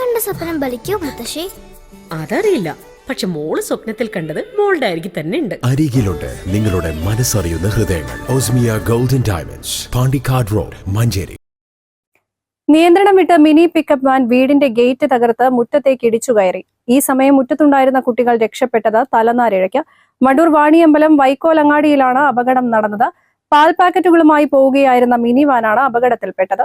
കണ്ട സ്വപ്നം ബലിക്കോ മുത്തശ്ശി? അതറിയില്ല. പക്ഷെ മോൾ സ്വപ്നത്തിൽ കണ്ടത് മോളുടെ അരികിൽ തന്നെ ഉണ്ട്. അരികിലുണ്ട് നിങ്ങളുടെ മനസ്സറിയുന്ന ഹൃദയങ്ങൾ. Osmia golden diamonds Pandikkad road Manjeri. നിയന്ത്രണം വിട്ട മിനി പിക്കപ്പ് വാൻ വീടിന്റെ ഗേറ്റ് തകർത്ത് മുറ്റത്തേക്ക് ഇടിച്ചു കയറി. ഈ സമയം മുറ്റത്തുണ്ടായിരുന്ന കുട്ടികൾ രക്ഷപ്പെട്ടത് തലനാരിഴയ്ക്ക്. മടൂർ വാണിയമ്പലം വൈക്കോലങ്ങാടിയിലാണ് അപകടം നടന്നത്. പാൽ പാക്കറ്റുകളുമായി പോവുകയായിരുന്ന മിനി വാനാണ് അപകടത്തിൽപ്പെട്ടത്.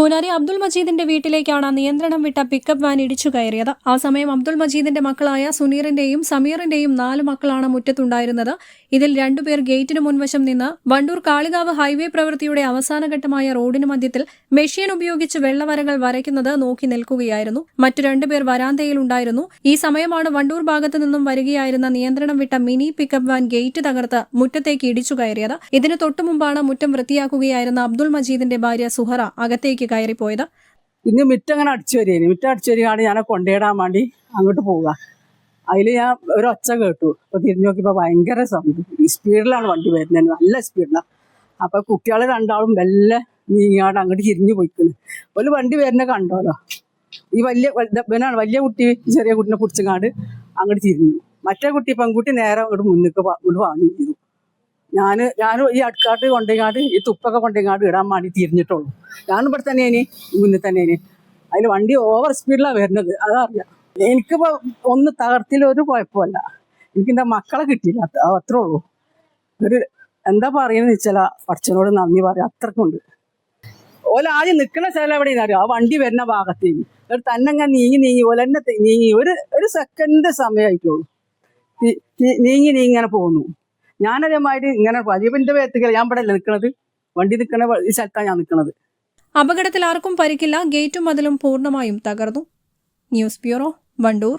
കൂനാരി അബ്ദുൾ മജീദിന്റെ വീട്ടിലേക്കാണ് നിയന്ത്രണം വിട്ട പിക്കപ്പ് വാൻ ഇടിച്ചു കയറിയത്. ആ സമയം അബ്ദുൾ മജീദിന്റെ മക്കളായ സുനീറിന്റെയും സമീറിന്റെയും നാല് മക്കളാണ് മുറ്റത്തുണ്ടായിരുന്നത്. ഇതിൽ രണ്ടുപേർ ഗേറ്റിന് മുൻവശം നിന്ന് വണ്ടൂർ കാളികാവ് ഹൈവേ പ്രവൃത്തിയുടെ അവസാനഘട്ടമായ റോഡിന് മധ്യത്തിൽ മെഷീൻ ഉപയോഗിച്ച് വെള്ളവരകൾ വരയ്ക്കുന്നത് നോക്കി നിൽക്കുകയായിരുന്നു. മറ്റു രണ്ടുപേർ വരാന്തയിൽ ഉണ്ടായിരുന്നു. ഈ സമയമാണ് വണ്ടൂർ ഭാഗത്തു നിന്നും വരികയായിരുന്ന നിയന്ത്രണം വിട്ട മിനി പിക്കപ്പ് വാൻ ഗേറ്റ് തകർത്ത് മുറ്റത്തേക്ക് ഇടിച്ചു കയറിയത്. ഇതിന് തൊട്ടുമുമ്പാണ് മുറ്റം വൃത്തിയാക്കുകയായിരുന്ന അബ്ദുൾ മജീദിന്റെ ഭാര്യ സുഹറ അകത്തേക്ക് കയറിപ്പോയത്? ഇന്ന് മിറ്റങ്ങനെ അടിച്ചു വരികയാണ് മിറ്റം അടിച്ചു വരികയാണ് ഞാനെ കൊണ്ടുപോയിടാൻ വേണ്ടി അങ്ങോട്ട് പോവുക. അതിൽ ഞാൻ ഒരു ഒച്ച കേട്ടു. അപ്പോൾ തിരിഞ്ഞു നോക്കിയപ്പോൾ ഭയങ്കര സൗണ്ട് സ്പീഡിലാണ് വണ്ടി വരുന്നത്. നല്ല സ്പീഡിലാണ് അപ്പോൾ കുട്ടികൾ രണ്ടാളും വല്ല നീങ്ങാണ്ട് അങ്ങോട്ട് തിരിഞ്ഞു പോയിക്കുന്നു ഒരു വണ്ടി വരുന്ന കണ്ടോലോ? ഈ വലിയ ഇവനാണ് വലിയ കുട്ടി ചെറിയ കുട്ടിനെ പിടിച്ചങ്ങാണ്ട് അങ്ങോട്ട് തിരിഞ്ഞു. മറ്റേ കുട്ടി പെൺകുട്ടി നേരെ അങ്ങോട്ട് മുന്നിട്ട് അങ്ങോട്ട് വാങ്ങി ചെയ്തു. ഞാൻ ഞാൻ ഈ അടുക്കാട്ട് കൊണ്ടെങ്ങാട്ട് ഈ തുപ്പൊക്കെ കൊണ്ടുങ്ങാണ്ട് ഇടാൻ വേണ്ടി തിരിഞ്ഞിട്ടുള്ളൂ. ഞാൻ ഇവിടെ ഇനി മുന്നിൽ ഇനി. അതിൽ വണ്ടി ഓവർ സ്പീഡിലാണ് വരുന്നത് അതറിയാം. എനിക്കിപ്പോൾ ഒന്ന് തകർത്തിലൊരു കുഴപ്പമില്ല. എനിക്ക് എന്റെ മക്കളെ കിട്ടിയില്ല അത് അത്രേ ഉള്ളൂ. ഒരു എന്താ പറയുന്നത് വെച്ചാൽ പഠിച്ചനോട് നന്ദി പറയാം അത്രക്കുണ്ട്. ഓല ആദ്യം നിൽക്കുന്ന സ്ഥലം എവിടെയെന്ന് അറിയാം? ആ വണ്ടി വരുന്ന ഭാഗത്തേക്ക്. ഒരു തന്നെ നീങ്ങി നീങ്ങി ഓല തന്നെ നീങ്ങി ഒരു ഒരു സെക്കൻഡ് സമയമായിട്ടുള്ളൂ. നീങ്ങി നീങ്ങി ഇങ്ങനെ പോകുന്നു. ഞാനതേമാതിരി ഇങ്ങനെ വലിയവന്റെ വേത്തുകയാണ് ഞാൻ ഇവിടെ നിൽക്കുന്നത് വണ്ടി നിൽക്കുന്ന ഈ സ്ഥലത്താണ് ഞാൻ നിൽക്കുന്നത് അപകടത്തിൽ ആർക്കും പരിക്കില്ല. ഗേറ്റും മതിലും പൂർണമായും തകർന്നു. News bureau Wandoor.